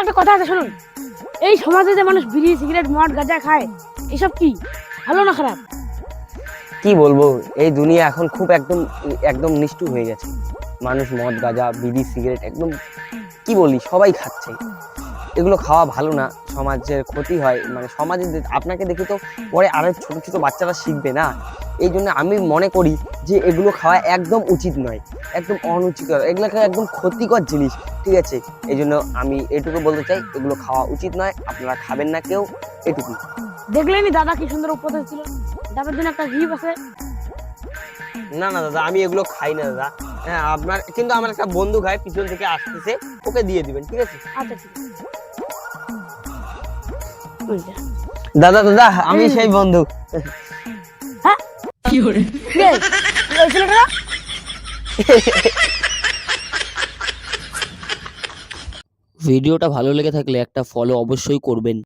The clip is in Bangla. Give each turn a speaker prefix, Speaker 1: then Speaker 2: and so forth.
Speaker 1: একটা কথা আছে, শুনুন। এই সমাজে যে মানুষ বিড়ি, সিগারেট, মদ, গাঁজা খায়, এসব কি? ভালো না খারাপ?
Speaker 2: কি বলব, এই দুনিয়া এখন খুব একদম একদম নিষ্ঠুর হয়ে গেছে। মানুষ মদ, গাঁজা, বিড়ি, সিগারেট, একদম, কি বলি, সবাই খাচ্ছে। এগুলো খাওয়া ভালো না, সমাজের ক্ষতি হয়। মানে সমাজে আপনাকে দেখে তো পরে আরও ছোট ছোট বাচ্চারা শিখবে না? এই জন্য আমি মনে করি যে এগুলো খাওয়া একদম উচিত নয় একদম অনুচিত এগুলো খাওয়া একদম ক্ষতিকর জিনিস ঠিক আছে? এই জন্য আমি এটুকু বলতে চাই এগুলো খাওয়া উচিত নয় আপনারা খাবেন না কেউ এটুকু
Speaker 1: দেখলেনি দাদা কি সুন্দর উপদেশ ছিল দাদার জন্য একটা গিফট আছে।
Speaker 2: না না দাদা আমি এগুলো খাই না দাদা। হ্যাঁ আপনার কিন্তু আমার একটা বন্ধু খায় পিছন থেকে আসতেছে ওকে দিয়ে দিবেন ঠিক আছে?
Speaker 1: আচ্ছা ঠিক
Speaker 2: দাদা দাদা আমি সেই বন্ধু।
Speaker 1: হ্যাঁ? কি করে? ছেলেটা?
Speaker 3: ভিডিওটা ভালো লেগে থাকলে একটা ফলো অবশ্যই করবেন।